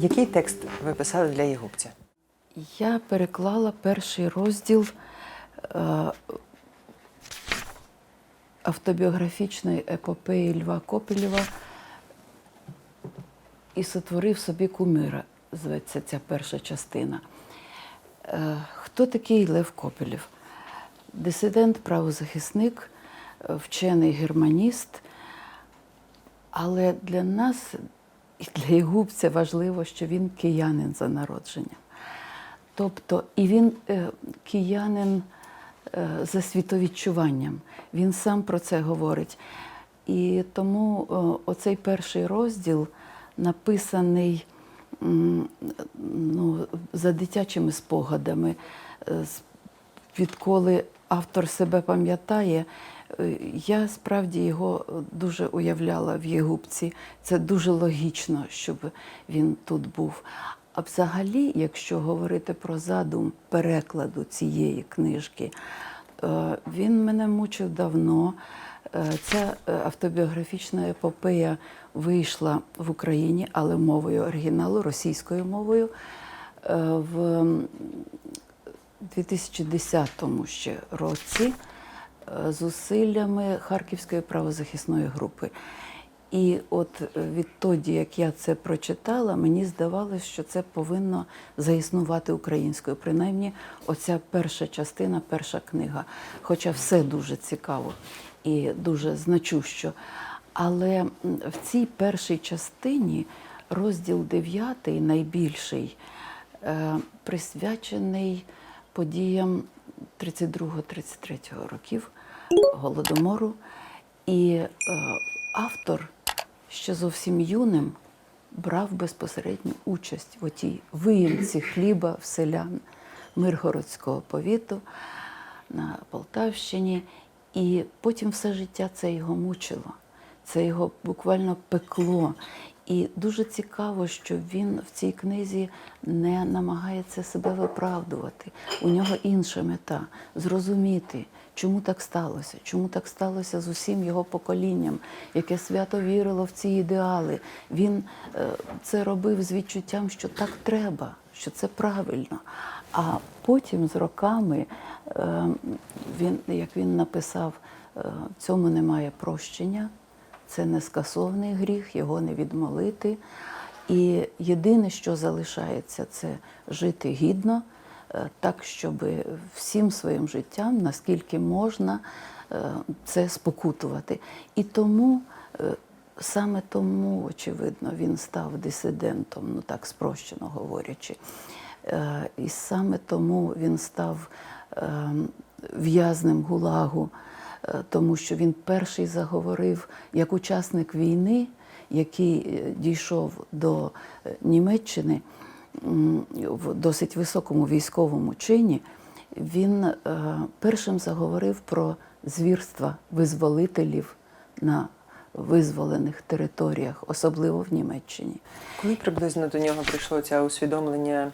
Який текст ви писали для Єгупця? Я переклала перший розділ е, автобіографічної епопеї Льва Копелєва і сотворив собі кумира, зветься ця перша частина. Е, Хто такий Лев Копелєв? Дисидент, правозахисник, е, вчений германіст. Але для нас і для Єгупця важливо, що він киянин за народженням. Тобто, і він е, киянин е, за світовідчуванням. Він сам про це говорить. І тому е, оцей перший розділ написаний ну, за дитячими спогадами. Відколи автор себе пам'ятає, я справді його дуже уявляла в Єгупці. Це дуже логічно, щоб він тут був. А взагалі, якщо говорити про задум перекладу цієї книжки, е, він мене мучив давно. Е, Ця е, автобіографічна епопея вийшла в Україні, але мовою оригіналу, російською мовою. е, В 2010 ще році е, зусиллями Харківської правозахисної групи. І от е, відтоді, як я це прочитала, мені здавалось, що це повинно заіснувати українською. Принаймні, оця перша частина, перша книга. Хоча все дуже цікаво і дуже значущо. Але в цій першій частині розділ 9, найбільший, е, присвячений подіям 32-33 років Голодомору. І е, автор ще зовсім юним брав безпосередню участь в отій виїмці хліба в селян Миргородського повіту на Полтавщині. І потім все життя це його мучило, це його буквально пекло. І дуже цікаво, що він в цій книзі не намагається себе виправдувати. У нього інша мета зрозуміти, чому так сталося, чому так сталося з усім його поколінням, яке свято вірило в ці ідеали. Він е, це робив з відчуттям, що так треба, що це правильно. А потім з роками е, він, як він написав, е, в цьому немає прощення. Це не скасовний гріх, його не відмолити. І єдине, що залишається, це жити гідно, е, так, щоб всім своїм життям, наскільки можна, е, це спокутувати. І тому, е, саме тому, очевидно, він став дисидентом, ну так спрощено говорячи. Е, І саме тому він став в'язнем гулагу, е, тому що він перший заговорив як учасник війни, який е, дійшов до е, Німеччини в досить високому військовому чині. Він е, першим заговорив про звірства визволителів на визволених територіях, особливо в Німеччині. Коли приблизно до нього прийшло це усвідомлення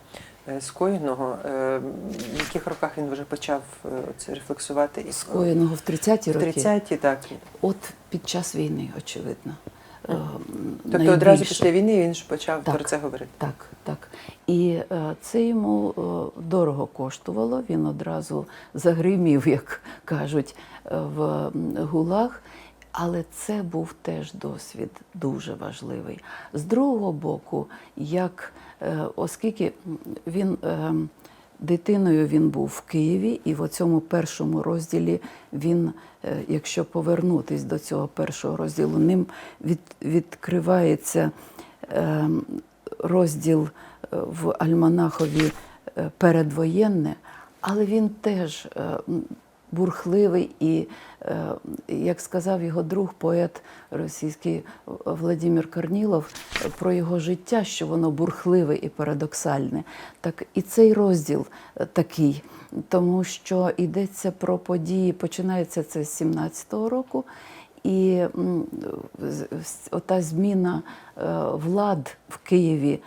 е, скоєного, е, в яких роках він вже почав це рефлексувати? Скоєного в 30-ті в 30-ті, так. От під час війни, очевидно. Тобто одразу після війни він ж почав Так. про це говорити. Так, так. І е, це йому е, дорого коштувало. Він одразу загримів, як кажуть, е, в м, гулаг. Але це був теж досвід дуже важливий. З другого боку, як оскільки він е, дитиною він був в Києві, і в цьому першому розділі він, е, якщо повернутись до цього першого розділу, ним від, відкривається е, розділ е, в Альманахові е, передвоєнне, але він теж бурхливий і, е, як сказав його друг, поет російський Владимир Корнілов, про його життя, що воно бурхливе і парадоксальне. Так і цей розділ е, такий, тому що йдеться про події, починається це з 17-го року. І ота зміна е, влад в Києві,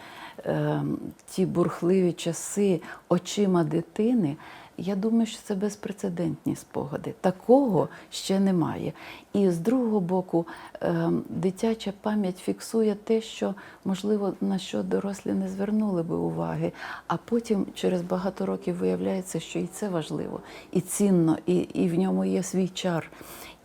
ті бурхливі часи очима дитини, я думаю, що це безпрецедентні спогади. Такого ще немає. І з другого боку, ем, дитяча пам'ять фіксує те, що, можливо, на що дорослі не звернули би уваги, а потім через багато років виявляється, що і це важливо, і цінно, і, і в ньому є свій чар.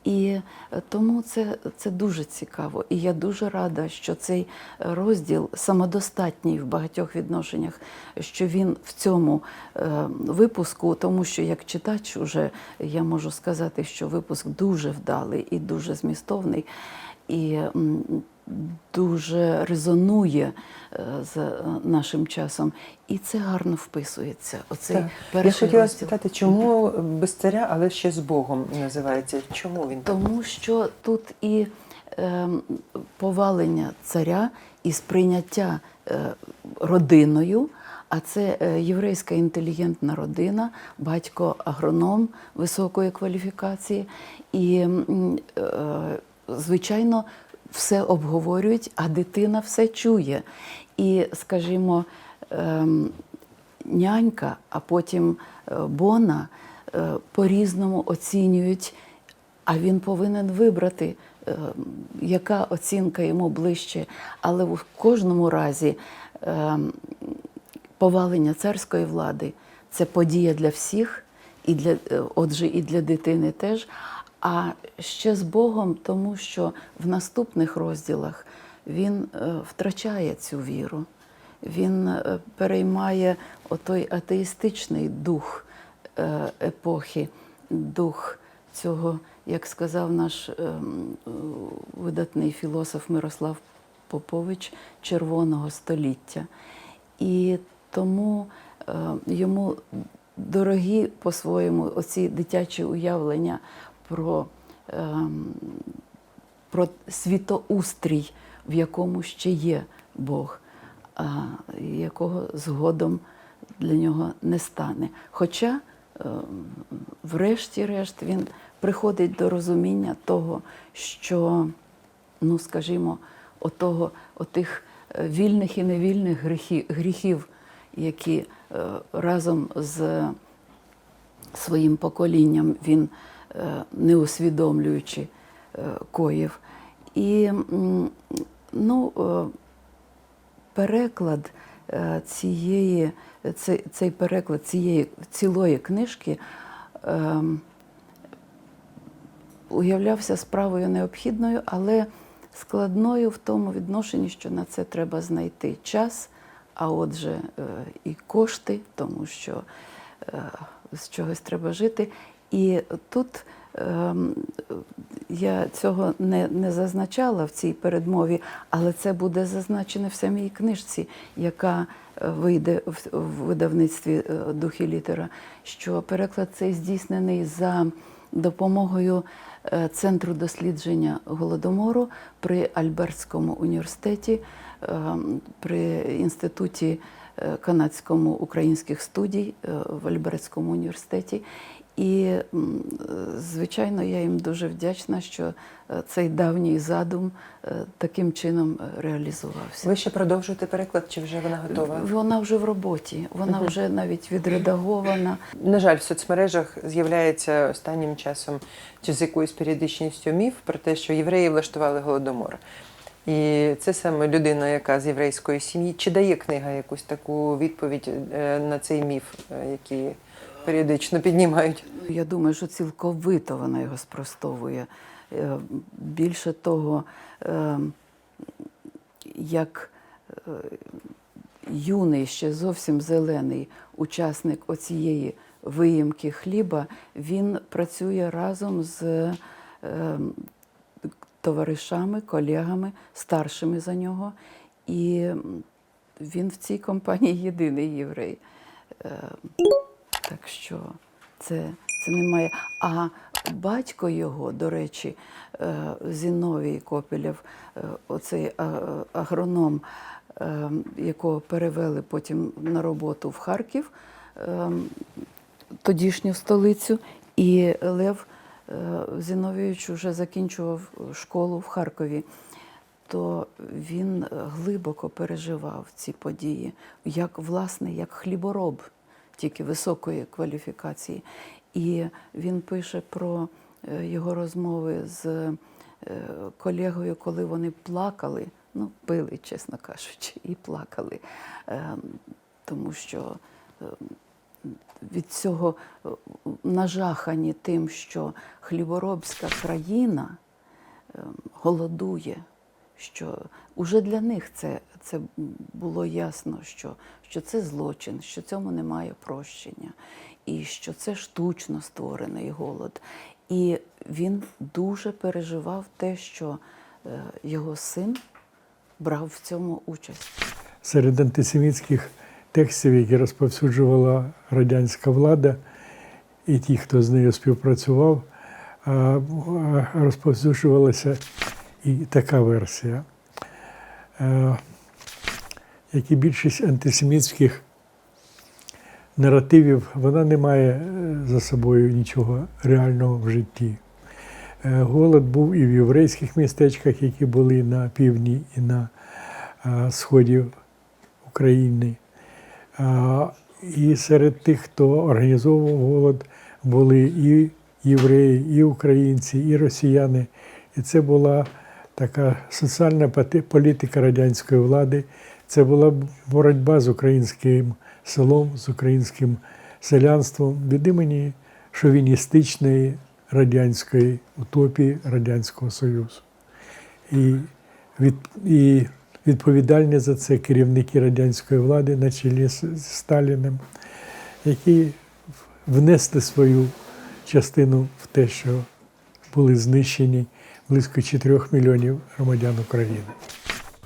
І е, тому це, це дуже цікаво. І я дуже рада, що цей розділ самодостатній в багатьох відношеннях, що він в цьому е, випуску, тому що як читач, уже я можу сказати, що випуск дуже вдалий і дуже змістовний. І дуже резонує е, з е, нашим часом, і це гарно вписується. Оцей Так. Я хотіла розділ. спитати, чому без царя, але ще з Богом називається? Чому він так? Тому що тут і ем, повалення царя, і сприйняття е, родиною. А це е, єврейська інтелігентна родина, батько агроном високої кваліфікації. І, е, звичайно, все обговорюють, а дитина все чує. І, скажімо, ем, нянька, а потім е, Бона е, по-різному оцінюють, а він повинен вибрати, е, яка оцінка йому ближче. Але в кожному разі е, повалення царської влади це подія для всіх, і для, отже, і для дитини теж. А ще з Богом, тому що в наступних розділах він е, втрачає цю віру. Він е, переймає отой атеїстичний дух е, епохи, дух цього, як сказав наш ем, видатний філософ Мирослав Попович, червоного століття. І тому йому дорогі по-своєму оці дитячі уявлення про, ем, про світоустрій, в якому ще є Бог, якого згодом для нього не стане. Хоча, ем, врешті-решт, він приходить до розуміння того, що, ну скажімо, отого, отих е, вільних і невільних гріхів, які е, разом з своїм поколінням він, не усвідомлюючи, е, коїв. І ну, е, переклад е, цієї, цей, цей переклад цієї цілої книжки уявлявся справою необхідною, але складною в тому відношенні, що на це треба знайти час, а отже, е, і кошти, тому що е, з чогось треба жити. І тут ем, я цього не, не зазначала в цій передмові, але це буде зазначено в самій книжці, яка е, вийде в, видавництві е, дух і літера, що переклад цей здійснений за допомогою е, Центру дослідження голодомору при Альбертському університеті, е, при інституті канадському українських студій в Альбертському університеті. І, звичайно, я їм дуже вдячна, що е, цей давній задум е, таким чином е, реалізувався. Ви ще продовжуєте переклад, чи вже вона готова? Вона вже в роботі, вона вже навіть відредагована. На жаль, в соцмережах з'являється останнім часом чи з якоюсь періодичністю міф про те, що євреї влаштували голодомор. І це саме людина, яка з єврейської сім'ї. Чи дає книга якусь таку відповідь на цей міф, який періодично піднімають? Я думаю, що цілковито вона його спростовує. Е, Більше того, е, як е, юний, ще зовсім зелений учасник оцієї виїмки хліба, він працює разом з товаришами, колегами, старшими за нього. І він в цій компанії єдиний єврей. Так що це, це немає. А батько його, до речі, е, Зіновій Копелєв, е, оцей агроном, е, якого перевели потім на роботу в Харків, тодішню столицю, і Лев Зіновійович вже закінчував школу в Харкові. То він глибоко переживав ці події, як власне, як хлібороб. Тільки високої кваліфікації. І він пише про е, його розмови з е, колегою, коли вони плакали, ну, пили, чесно кажучи, і плакали, е, тому що е, від цього е, нажахані тим, що хліборобська країна е, голодує, що уже для них це, це було ясно, що, що це злочин, що цьому немає прощення, і що це штучно створений голод. І він дуже переживав те, що е, його син брав в цьому участь. серед антисемітських текстів, які розповсюджувала радянська влада, і ті, хто з нею співпрацював, а, а, розповсюджувалася і така версія. Е, Як і більшість антисемітських наративів, вона не має е, за собою нічого реального в житті. Е, Голод був і в єврейських містечках, які були на півдні і на сході України. І серед тих, хто організовував голод, були і євреї, і українці, і росіяни. І це була така соціальна політика радянської влади. Це була боротьба з українським селом, з українським селянством від імені шовіністичної радянської утопії Радянського Союзу. І, від, і відповідальні за це керівники радянської влади на чолі з Сталіним, які внесли свою частину в те, що були знищені близько 4 мільйонів громадян України.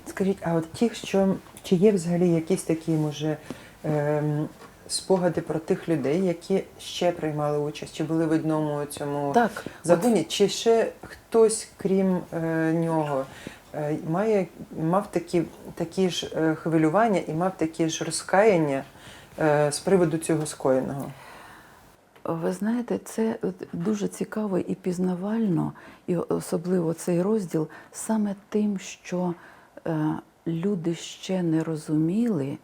Скажіть, а от ті, що чи є взагалі якісь такі, може, ем, спогади про тих людей, які ще приймали участь, чи були в одному цьому Так, загоні, чи ще хтось, крім е, нього, е, має, мав такі, такі ж е, хвилювання і мав такі ж розкаяння е, з приводу цього скоєного? Ви знаєте, це дуже цікаво і пізнавально, і особливо цей розділ саме тим, що е, люди ще не розуміли,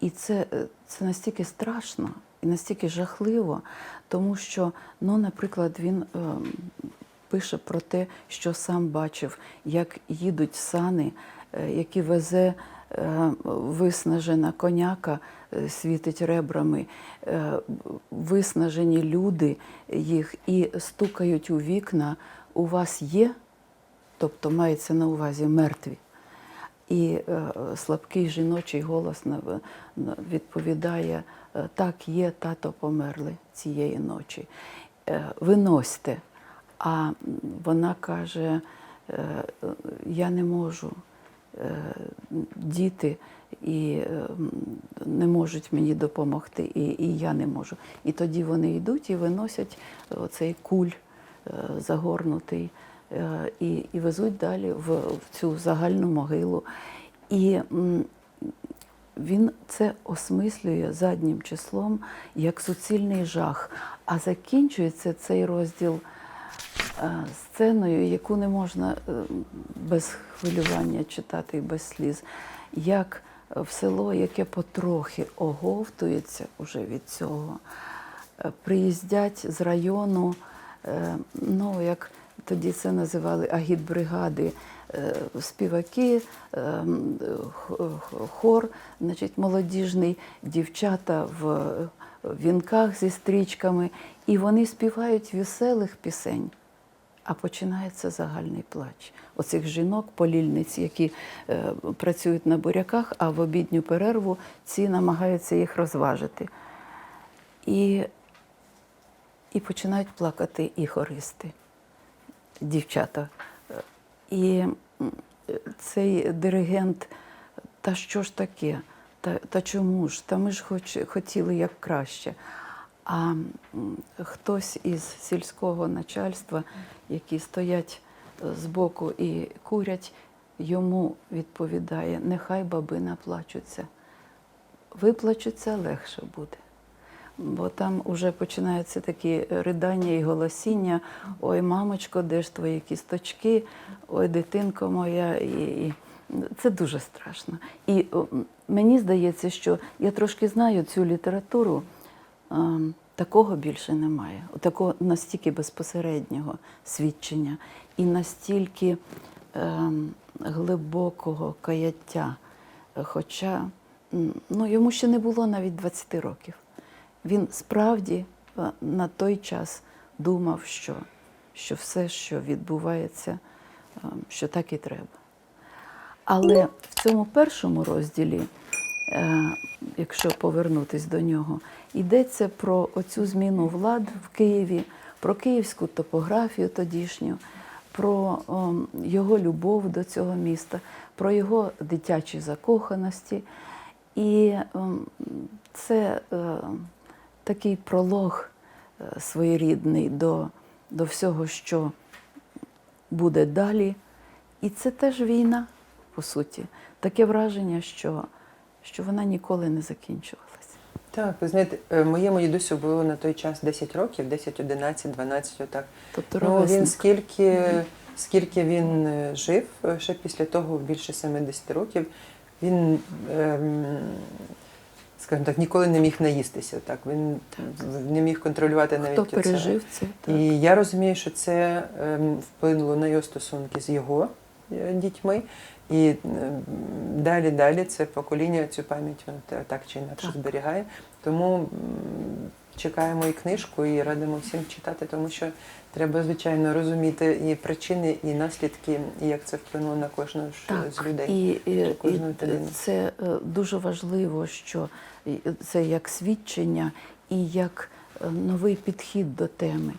і це, е, це настільки страшно і настільки жахливо, тому що, ну, наприклад, він е, пише про те, що сам бачив, як їдуть сани, які везе виснажена коняка, е, світить ребрами, е, виснажені люди їх і стукають у вікна. У вас є, тобто мається на увазі мертві. І е, слабкий жіночий голос відповідає: е, так, є, тато померли цієї ночі. Е, виносьте. А вона каже: е, я не можу. Е, Діти і е, не можуть мені допомогти, і, і я не можу. І тоді вони йдуть і виносять оцей куль е, загорнутий і, і везуть далі в, в цю загальну могилу. І він це осмислює заднім числом як суцільний жах. А закінчується цей розділ сценою, яку не можна е, без хвилювання читати і без сліз, як в село, яке потрохи оговтується уже від цього, е, приїздять з району, е, ну як тоді це називали агітбригади, співаки, хор, значить, молодіжний, дівчата в вінках зі стрічками, і вони співають веселих пісень. А починається загальний плач. Оцих жінок, полільниць, які е, працюють на буряках, а в обідню перерву ці намагаються їх розважити. І, і починають плакати і хористи, дівчата. І цей диригент, та що ж таке? Та, та чому ж? Та ми ж хоч, хотіли як краще. А хтось із сільського начальства, які стоять е, збоку і курять, йому відповідає: нехай баби наплачуться. Виплачуться легше буде. Бо там вже починаються такі ридання і голосіння. Ой, мамочко, де ж твої кісточки? Ой, дитинко моя. І, це дуже страшно. І мені здається, що я трошки знаю цю літературу, такого більше немає. Такого настільки безпосереднього свідчення і настільки ем, глибокого каяття. Хоча ну, йому ще не було навіть 20 років. Він справді е, на той час думав, що, що все, що відбувається, ем, що так і треба. Але в цьому першому розділі, якщо повернутись до нього, йдеться про оцю зміну влад в Києві, про київську топографію тодішню, про його любов до цього міста, про його дитячі закоханості. І це е, такий пролог е, своєрідний до, до всього, що буде далі. І це теж війна, по суті. Таке враження, що, що вона ніколи не закінчувалася. Так, ви знаєте, е, моєму дідусю було на той час 10 років, 10, 11, 12, отак. Тобто Ну, він скільки, скільки він е, жив, е, ще після того більше 70 років, він, ем, скажімо так, ніколи не міг наїстися. Так. Він не міг контролювати навіть Хто пережив це? Так. І я розумію, що це ем, вплинуло на його стосунки з його дітьми. І ем, далі, далі це покоління цю пам'ять так чи інакше Так. зберігає. Тому чекаємо і книжку, і радимо всім читати, тому що треба, звичайно, розуміти і причини, і наслідки, і як це вплинуло на кожного Так, з людей. і, і, кожну і це е, дуже важливо, що це як свідчення і як е, новий підхід до теми.